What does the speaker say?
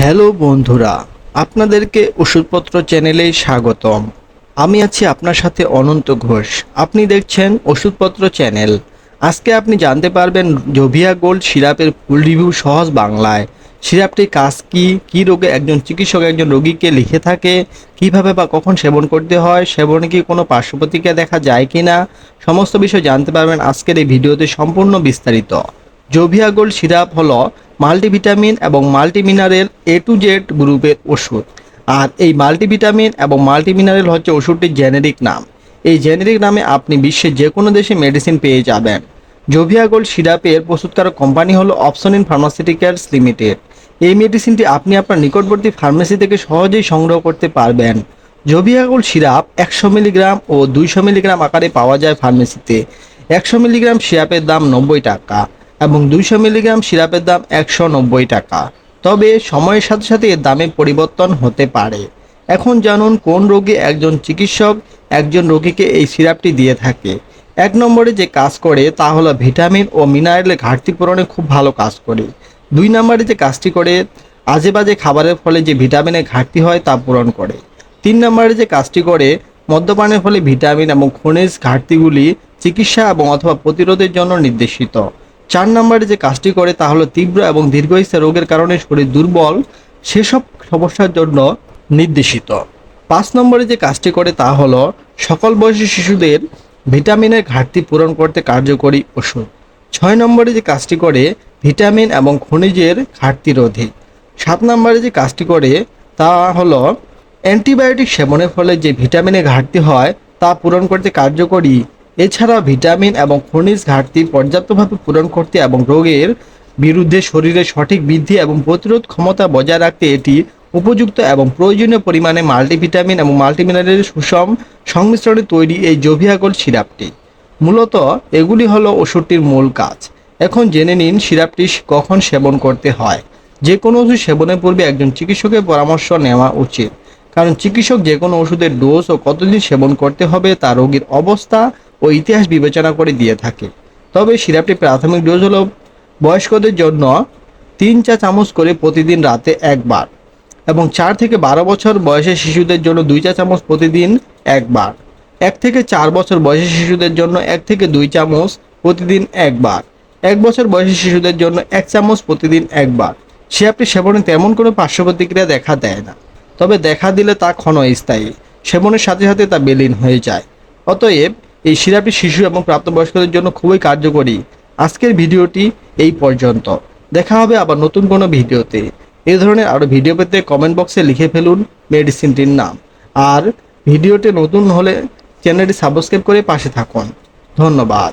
Hello বন্ধুরা, আপনাদেরকে ওষুধপত্র চ্যানেলে স্বাগতম। আমি আছি আপনার সাথে অনন্ত ঘোষ। আপনি দেখছেন ওষুধপত্র চ্যানেল। আজকে আপনি জানতে পারবেন জোভিয়া গোল্ড সিরাপের ফুল রিভিউ সহজ বাংলায়। সিরাপটির কাজ কি, কী রোগে একজন চিকিৎসক একজন রোগীকে লিখে থাকে, কীভাবে বা কখন সেবন করতে হয়, সেবনে কি কোনো পার্শ্ব প্রতিক্রিয়া দেখা যায় কি না সমস্ত বিষয় জানতে পারবেন আজকের এই ভিডিওতে সম্পূর্ণ বিস্তারিত। জোভিয়া গোল্ড সিরাপ হলো মাল্টিভিটামিন এবং মাল্টিমিনারেল এ টু জেড গ্রুপের ওষুধ। আর এই মাল্টিভিটামিন এবং মাল্টিমিনারেল হচ্ছে ওষুধটির জেনেরিক নাম। এই জেনেরিক নামে আপনি বিশ্বের যে কোনো দেশে মেডিসিন পেয়ে যাবেন। জোভিয়া গোল্ড সিরাপের প্রস্তুতকারক কোম্পানি হলো অপশন ইন ফার্মাসিউটিক্যালস লিমিটেড। এই মেডিসিনটি আপনি আপনার নিকটবর্তী ফার্মেসি থেকে সহজেই সংগ্রহ করতে পারবেন। জোভিয়া গোল্ড সিরাপ একশো মিলিগ্রাম ও দুইশো মিলিগ্রাম আকারে পাওয়া যায় ফার্মেসিতে। একশো মিলিগ্রাম সিরাপের দাম নব্বই টাকা। এবং দুইশো মিলিগ্রাম সিরাপের দাম একশো নব্বই টাকা। তবে সময়ের সাথে সাথে এর দামে পরিবর্তন হতে পারে। এখন জানুন কোন রোগে একজন চিকিৎসক একজন রোগীকে এই সিরাপটি দিয়ে থাকে। এক নম্বরে যে কাজ করে তা হলো ভিটামিন ও মিনারেলের ঘাটতি পূরণে খুব ভালো কাজ করে। দুই নম্বরে যে কাজটি করে, আজে বাজে খাবারের ফলে যে ভিটামিনের ঘাটতি হয় তা পূরণ করে। তিন নম্বরে যে কাজটি করে, মদ্যপানের ফলে ভিটামিন এবং খনিজ ঘাটতিগুলি চিকিৎসা এবং অথবা প্রতিরোধের জন্য নির্দেশিত। চার নম্বরে যে কাজটি করে তা হলো তীব্র এবং দীর্ঘস্থায়ী রোগের কারণে শরীর দুর্বল, সেসব সমস্যার জন্য নির্দেশিত। পাঁচ নম্বরে যে কাজটি করে তা হলো সকল বয়সী শিশুদের ভিটামিনের ঘাটতি পূরণ করতে কার্যকরী ওষুধ। ছয় নম্বরে যে কাজটি করে ভিটামিন এবং খনিজের ঘাটতি রোধে। সাত নম্বরে যে কাজটি করে তা হলো অ্যান্টিবায়োটিক সেবনের ফলে যে ভিটামিনের ঘাটতি হয় তা পূরণ করতে কার্যকরী এছাড়া ভিটামিন এবং খনিজ ঘাটতি পর্যাপ্তভাবে পূরণ করতে এবং রোগের বিরুদ্ধে শরীরের সঠিক বৃদ্ধি এবং প্রতিরোধ ক্ষমতা বজায় রাখতে এটি উপযুক্ত এবং প্রয়োজনীয় পরিমাণে মাল্টিভিটামিন এবং মাল্টিমিনারেলের সুষম সংমিশ্রণে তৈরি এই জোভিয়াগোল সিরাপটি। মূলত এগুলি হলো ওষুধটির মূল কাজ। এখন জেনে নিন সিরাপটি কখন সেবন করতে হয়। যে কোনো ওষুধ সেবনের পূর্বে একজন চিকিৎসকের পরামর্শ নেওয়া উচিত। কারণ চিকিৎসক যে কোনো ওষুধের ডোজ ও কতদিন সেবন করতে হবে, তা রোগীর অবস্থা ও ইতিহাস বিবেচনা করে দিয়ে থাকে। তবে সিরাপটি প্রাথমিক ডোজ হলো বয়স্কদের জন্য তিন চা চামচ করে প্রতিদিন রাতে একবার এবং চার থেকে বারো বছর বয়সের শিশুদের জন্য দুই চা চামচ প্রতিদিন একবার। এক থেকে চার বছর বয়সী শিশুদের জন্য এক থেকে দুই চামচ প্রতিদিন একবার। এক বছর বয়সী শিশুদের জন্য এক চামচ প্রতিদিন একবার। সিরাপটি সেবনে তেমন কোনো পার্শ্ব প্রতিক্রিয়া দেখা দেয় না, তবে দেখা দিলে তা ক্ষণস্থায়ী। সেবনের সাথে সাথে তা বেলিন হয়ে যায়। অতএব এই সিরাপটি শিশু এবং প্রাপ্তবয়স্কদের জন্য খুবই কার্যকরী। আজকের ভিডিওটি এই পর্যন্ত। দেখা হবে আবার নতুন কোনো ভিডিওতে। এই ধরনের আরও ভিডিও পেতে কমেন্ট বক্সে লিখে ফেলুন মেডিসিনটির নাম। আর ভিডিওটি নতুন হলে চ্যানেলটি সাবস্ক্রাইব করে পাশে থাকুন। ধন্যবাদ।